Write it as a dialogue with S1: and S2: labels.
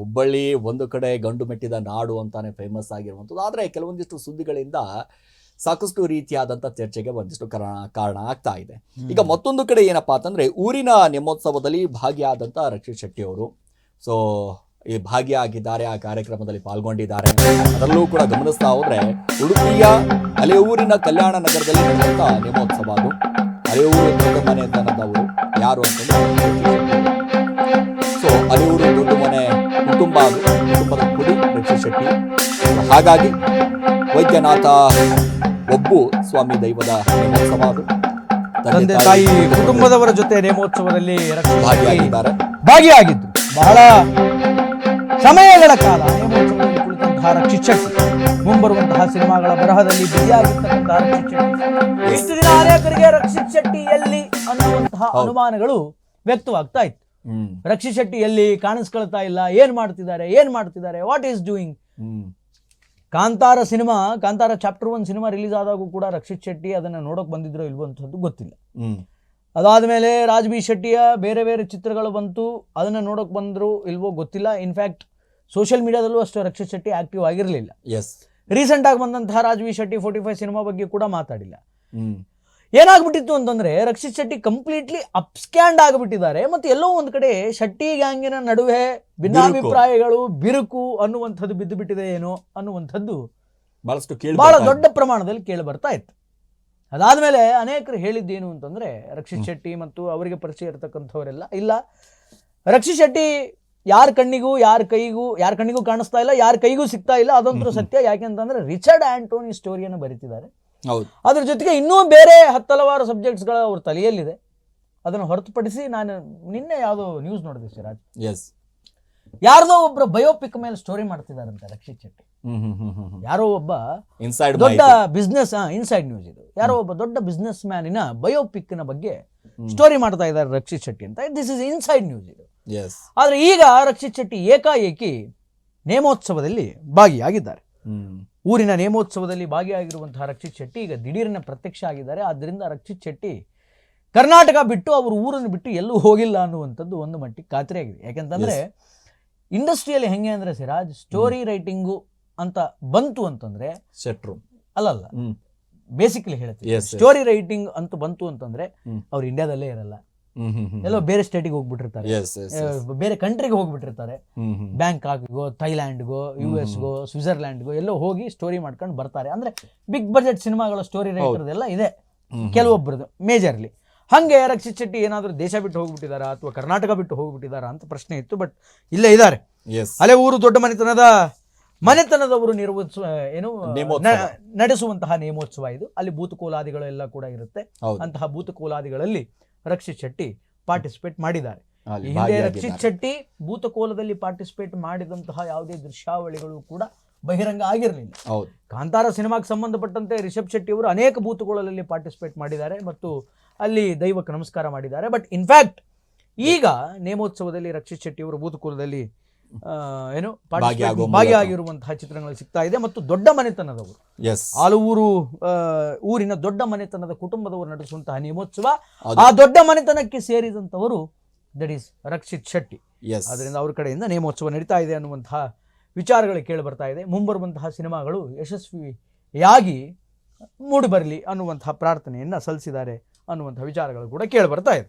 S1: ಹುಬ್ಬಳ್ಳಿ ಒಂದು ಕಡೆ ಗಂಡು ಮೆಟ್ಟಿದ ನಾಡು ಅಂತಾನೆ ಫೇಮಸ್ ಆಗಿರುವಂಥದ್ದು. ಆದರೆ ಕೆಲವೊಂದಿಷ್ಟು ಸುದ್ದಿಗಳಿಂದ ಸಾಕಷ್ಟು ರೀತಿಯಾದಂಥ ಚರ್ಚೆಗೆ ಒಂದಿಷ್ಟು ಕಾರಣ ಕಾರಣ ಆಗ್ತಾ ಇದೆ. ಈಗ ಮತ್ತೊಂದು ಕಡೆ ಏನಪ್ಪಾ ಅಂತಂದ್ರೆ ಊರಿನ ನೆಮ್ಮೋತ್ಸವದಲ್ಲಿ ಭಾಗಿಯಾದಂಥ ರಕ್ಷಿತ್ ಶೆಟ್ಟಿ ಅವರು. ಸೊ ಈ ಭಾಗಿಯಾಗಿದ್ದಾರೆ ಆ ಕಾರ್ಯಕ್ರಮದಲ್ಲಿ ಪಾಲ್ಗೊಂಡಿದ್ದಾರೆ. ಅದರಲ್ಲೂ ಕೂಡ ಗಮನಿಸ್ತಾ ಹೋದರೆ ಉಡುಪಿಯ ಅಲೆ ಊರಿನ ಕಲ್ಯಾಣ ನಗರದಲ್ಲಿ ನಡೆದಂಥ ನೇಮೋತ್ಸವ ಅದು. ಅಲೆ ಊರು ದೊಡ್ಡ ಮನೆತನದವರು ಯಾರು ಅಂತಂದ್ರೆ ಕುಟುಂಬ ಅದು ಕುಟುಂಬದ ಕುಡಿ ರಕ್ಷಿತ್ ಶೆಟ್ಟಿ ಹಾಗಾಗಿ ವೈದ್ಯನಾಥ ಒಬ್ಬು ಸ್ವಾಮಿ ದೈವದ ನೇಮೋತ್ಸವ ಅದು.
S2: ತಂದೆ ತಾಯಿ ಕುಟುಂಬದವರ ಜೊತೆ ನೇಮೋತ್ಸವದಲ್ಲಿ
S1: ಭಾಗಿಯಾಗಿದ್ದಾರೆ.
S2: ಭಾಗಿಯಾಗಿದ್ದು. ಬಹಳ ಸಮಯಗಳ ಕಾಲ ನೇಮೋತ್ಸವದಲ್ಲಿ ಕುಳಿತಂತಹ ರಕ್ಷಿತ್ ಶೆಟ್ಟಿ ಮುಂಬರುವಂತಹ ಸಿನಿಮಾಗಳ ಬರಹದಲ್ಲಿ ಬಿಡಿಯಾಗಿರ್ತಕ್ಕಂತಹ ರಕ್ಷಿತ್ ಶೆಟ್ಟಿ ಇಷ್ಟು ದಿನ ಅನೇಕರಿಗೆ ರಕ್ಷಿತ್ ಶೆಟ್ಟಿ ಎಲ್ಲಿ ಅನ್ನುವಂತಹ. ಅನುಮಾನಗಳು ವ್ಯಕ್ತವಾಗ್ತಾ ಇತ್ತು.
S1: ಹ್ಮ್.
S2: ರಕ್ಷಿತ್ ಶೆಟ್ಟಿ ಎಲ್ಲಿ ಕಾಣಿಸ್ಕೊಳ್ತಾ ಇಲ್ಲ ಏನ್ ಮಾಡ್ತಿದ್ದಾರೆ ಏನ್ ಮಾಡ್ತಿದ್ದಾರೆ what is doing Kantara cinema Kantara chapter one cinema release ಆದಾಗೂ ಕೂಡ ರಕ್ಷಿತ್ ಶೆಟ್ಟಿ ಅದನ್ನ ನೋಡಕ್ ಬಂದಿದ್ರೋ ಇಲ್ವೋ ಅಂತದ್ದು ಗೊತ್ತಿಲ್ಲ.
S1: ಅದಾದ
S2: ಮೇಲೆ ರಾಜ್ ಬಿ ಶೆಟ್ಟಿಯ ಬೇರೆ ಬೇರೆ ಚಿತ್ರಗಳು ಬಂತು ಅದನ್ನ ನೋಡೋಕೆ ಬಂದ್ರು ಇಲ್ವೋ ಗೊತ್ತಿಲ್ಲ. ಇನ್ಫ್ಯಾಕ್ಟ್ ಸೋಷಿಯಲ್ ಮೀಡಿಯಾದಲ್ಲೂ ಅಷ್ಟು ರಕ್ಷಿತ್ ಶೆಟ್ಟಿ ಆಕ್ಟಿವ್ ಆಗಿರಲಿಲ್ಲ.
S1: ಎಸ್
S2: ರೀಸೆಂಟಾಗಿ ಬಂದಂತಹ Raj B Shetty forty five cinema ಬಗ್ಗೆ ಕೂಡ ಮಾತಾಡಿಲ್ಲ. ಏನಾಗ್ಬಿಟ್ಟಿತ್ತು ಅಂತಂದ್ರೆ ರಕ್ಷಿತ್ ಶೆಟ್ಟಿ ಕಂಪ್ಲೀಟ್ಲಿ ಅಪ್ಸ್ಕ್ಯಾಂಡ್ ಆಗಿಬಿಟ್ಟಿದ್ದಾರೆ ಮತ್ತೆ ಎಲ್ಲೋ ಒಂದ್ ಕಡೆ ಶೆಟ್ಟಿ ಗ್ಯಾಂಗಿನ ನಡುವೆ ಭಿನ್ನಾಭಿಪ್ರಾಯಗಳು ಬಿರುಕು ಅನ್ನುವಂಥದ್ದು ಬಿದ್ದು ಬಿಟ್ಟಿದೆ ಏನೋ ಅನ್ನುವಂಥದ್ದು
S1: ಬಹಳಷ್ಟು
S2: ಬಹಳ ದೊಡ್ಡ ಪ್ರಮಾಣದಲ್ಲಿ ಕೇಳಿ ಬರ್ತಾ ಇತ್ತು. ಅದಾದ್ಮೇಲೆ ಅನೇಕರು ಹೇಳಿದ್ದೇನು ಅಂತಂದ್ರೆ ರಕ್ಷಿತ್ ಶೆಟ್ಟಿ ಮತ್ತು ಅವರಿಗೆ ಪರಿಚಯ ಇರತಕ್ಕಂಥವರೆಲ್ಲ ಇಲ್ಲ. ರಕ್ಷಿತ್ ಶೆಟ್ಟಿ ಯಾರ ಕಣ್ಣಿಗೂ ಯಾರ ಕೈಗೂ ಯಾರ ಕಣ್ಣಿಗೂ ಕಾಣಿಸ್ತಾ ಇಲ್ಲ ಯಾರ ಕೈಗೂ ಸಿಗ್ತಾ ಇಲ್ಲ.
S1: ಹ್ಮ್.
S2: ಸತ್ಯ. ಯಾಕೆಂತಂದ್ರೆ ರಿಚರ್ಡ್ ಆಂಟೋನಿ ಸ್ಟೋರಿಯನ್ನು ಬರೀತಿದ್ದಾರೆ. ಅದ್ರ ಜೊತೆಗೆ ಇನ್ನೂ ಬೇರೆ ಹತ್ತಲವಾರು ಸಬ್ಜೆಕ್ಟ್ಸ್ಗಳ ಅವ್ರ ತಲೆಯಲ್ಲಿದೆ. ಅದನ್ನು ಹೊರತುಪಡಿಸಿ ನಾನು ನಿನ್ನೆ ಯಾವುದೋ ನ್ಯೂಸ್ ನೋಡಿದೆ ಸಿರಾಜ್
S1: ಎಸ್
S2: ಯಾರ್ದೋ ಒಬ್ಬರ ಬಯೋಪಿಕ್ ಮೇಲೆ ಸ್ಟೋರಿ ಮಾಡ್ತಿದಾರಂತೆ ರಕ್ಷಿತ್ ಶೆಟ್ಟಿ. ಯಾರೋ ಒಬ್ಬ
S1: ಇನ್ಸೈಡ್
S2: ದೊಡ್ಡ ಬಿಸ್ನೆಸ್ ಇನ್ಸೈಡ್ ನ್ಯೂಸ್ ಇದು. ಯಾರೋ ಒಬ್ಬ ದೊಡ್ಡ ಬಿಸ್ನೆಸ್ ಮ್ಯಾನಿನ ಬಯೋಪಿಕ್ನ ಬಗ್ಗೆ ಸ್ಟೋರಿ ಮಾಡ್ತಾ ಇದ್ದಾರೆ ರಕ್ಷಿತ್ ಶೆಟ್ಟಿ ಅಂತ. ದಿಸ್ ಇಸ್ ಇನ್ಸೈಡ್ ನ್ಯೂಸ್ ಇದು. ಆದ್ರೆ ಈಗ ರಕ್ಷಿತ್ ಶೆಟ್ಟಿ ಏಕಾಏಕಿ ನೇಮೋತ್ಸವದಲ್ಲಿ ಭಾಗಿಯಾಗಿದ್ದಾರೆ.
S1: ಹ್ಮ್.
S2: ಊರಿನ ನೇಮೋತ್ಸವದಲ್ಲಿ ಭಾಗಿಯಾಗಿರುವಂತಹ ರಕ್ಷಿತ್ ಶೆಟ್ಟಿ ಈಗ ದಿಢೀರಿನ ಪ್ರತ್ಯಕ್ಷ ಆಗಿದ್ದಾರೆ. ಆದ್ದರಿಂದ ರಕ್ಷಿತ್ ಶೆಟ್ಟಿ ಕರ್ನಾಟಕ ಬಿಟ್ಟು ಅವರು ಊರನ್ನು ಬಿಟ್ಟು ಎಲ್ಲೂ ಹೋಗಿಲ್ಲ ಅನ್ನುವಂಥದ್ದು ಒಂದು ಮಟ್ಟಿಗೆ ಖಾತ್ರಿಯಾಗಿದೆ ಯಾಕೆಂತಂದ್ರೆ ಇಂಡಸ್ಟ್ರಿಯಲ್ಲಿ ಹೆಂಗೆ ಅಂದ್ರೆ ಸಿರಾಜ್ ಸ್ಟೋರಿ ರೈಟಿಂಗು ಅಂತ ಬಂತು ಅಂತಂದ್ರೆ
S1: ಸೆಟ್ರು
S2: ಅಲ್ಲಲ್ಲ ಬೇಸಿಕಲಿ ಹೇಳ್ತೀವಿ. ಸ್ಟೋರಿ ರೈಟಿಂಗ್ ಅಂತ ಬಂತು ಅಂತಂದ್ರೆ. ಅವ್ರು ಇಂಡಿಯಾದಲ್ಲೇ ಇರಲ್ಲ. ಎಲ್ಲೋ ಬೇರೆ ಸ್ಟೇಟಿಗೆ ಹೋಗ್ಬಿಟ್ಟಿರ್ತಾರೆ. ಬೇರೆ ಕಂಟ್ರಿಗೆ ಹೋಗ್ಬಿಟ್ಟಿರ್ತಾರೆ.
S1: ಬ್ಯಾಂಕಾಕ್ ಗೋ
S2: ಬ್ಯಾಂಕಾಕ್ಗೋ ಥೈಲ್ಯಾಂಡ್ಗೋ ಯು
S1: ಗೋ
S2: ಎಸ್ಗೋ ಸ್ವಿಟ್ಜರ್ಲ್ಯಾಂಡ್ಗೋ ಎಲ್ಲೋ ಹೋಗಿ ಸ್ಟೋರಿ ಮಾಡ್ಕೊಂಡು ಬರ್ತಾರೆ. ಅಂದ್ರೆ ಬಿಗ್ ಬಜೆಟ್ ಸಿನಿಮಾಗಳ ಸ್ಟೋರಿ ರೈಟರ್ದೆಲ್ಲ ಇದೆ.
S1: ಕೆಲವೊಬ್ಬರದ್ದು
S2: ಕೆಲವೊಬ್ಬರದು ಮೇಜರ್ಲಿ ಹಂಗೆ ರಕ್ಷಿತ್ ಶೆಟ್ಟಿ ಏನಾದರೂ ದೇಶ ಬಿಟ್ಟು ಹೋಗ್ಬಿಟ್ಟಿದಾರಾ ಅಥವಾ ಕರ್ನಾಟಕ ಬಿಟ್ಟು ಹೋಗ್ಬಿಟ್ಟಿದಾರಾ ಅಂತ ಪ್ರಶ್ನೆ ಇತ್ತು ಬಟ್ ಇಲ್ಲೇ ಇದ್ದಾರೆ.
S1: ಅಲ್ಲೇ
S2: ಅಲೆ ಊರು ದೊಡ್ಡ ಮನೆತನದ ಮನೆತನದವರು ನಿರ್ವಹಿಸುವ ಏನು ನಡೆಸುವಂತಹ ನೇಮೋತ್ಸವ ಇದು. ಅಲ್ಲಿ ಭೂತಕೋಲಾದಿಗಳೆಲ್ಲ ಕೂಡ ಇರುತ್ತೆ. ಅಂತಹ ಭೂತಕೋಲಾದಿಗಳಲ್ಲಿ ರಕ್ಷಿತ್ ಶೆಟ್ಟಿ ಪಾರ್ಟಿಸಿಪೇಟ್ ಮಾಡಿದ್ದಾರೆ. ಹಿಂದೆ ರಕ್ಷಿತ್ ಶೆಟ್ಟಿ ಭೂತಕೋಲದಲ್ಲಿ ಪಾರ್ಟಿಸಿಪೇಟ್ ಮಾಡಿದಂತಹ ಯಾವುದೇ ದೃಶ್ಯಾವಳಿಗಳು ಕೂಡ ಬಹಿರಂಗ ಆಗಿರಲಿಲ್ಲ. ಕಾಂತಾರ ಸಿನಿಮಾಗೆ ಸಂಬಂಧಪಟ್ಟಂತೆ ರಿಷಬ್ ಶೆಟ್ಟಿ ಅವರು ಅನೇಕ ಭೂತಕೋಲದಲ್ಲಿ ಪಾರ್ಟಿಸಿಪೇಟ್ ಮಾಡಿದ್ದಾರೆ ಮತ್ತು ಅಲ್ಲಿ ದೈವಕ್ಕೆ ನಮಸ್ಕಾರ ಮಾಡಿದ್ದಾರೆ. ಬಟ್ ಇನ್ಫ್ಯಾಕ್ಟ್ ಈಗ ನೇಮೋತ್ಸವದಲ್ಲಿ ರಕ್ಷಿತ್ ಶೆಟ್ಟಿ ಅವರು ಭೂತಕೋಲದಲ್ಲಿ ಏನು. ಭಾಗಿಯಾಗಿರುವಂತಹ ಚಿತ್ರಗಳು ಸಿಗ್ತಾ ಇದೆ ಮತ್ತು ದೊಡ್ಡ ಮನೆತನದವರು. ಆಲೂರು ಊರಿನ ದೊಡ್ಡ ಮನೆತನದ ಕುಟುಂಬದವರು ನಡೆಸುವಂತಹ ನೇಮೋತ್ಸವ ಆ ದೊಡ್ಡ ಮನೆತನಕ್ಕೆ ಸೇರಿದಂತವರು ದಟ್ ಈಸ್ ರಕ್ಷಿತ್ ಶೆಟ್ಟಿ. ಅದರಿಂದ ಅವ್ರ ಕಡೆಯಿಂದ ನೇಮೋತ್ಸವ ನಡೀತಾ ಇದೆ ಅನ್ನುವಂತಹ ವಿಚಾರಗಳು ಕೇಳಿ ಬರ್ತಾ ಇದೆ. ಮುಂಬರುವಂತಹ ಸಿನಿಮಾಗಳು ಯಶಸ್ವಿಯಾಗಿ ಮೂಡಿ ಬರಲಿ ಅನ್ನುವಂತಹ ಪ್ರಾರ್ಥನೆಯನ್ನ ಸಲ್ಲಿಸಿದ್ದಾರೆ ಅನ್ನುವಂತಹ ವಿಚಾರಗಳು ಕೂಡ ಕೇಳಿ ಬರ್ತಾ ಇದೆ.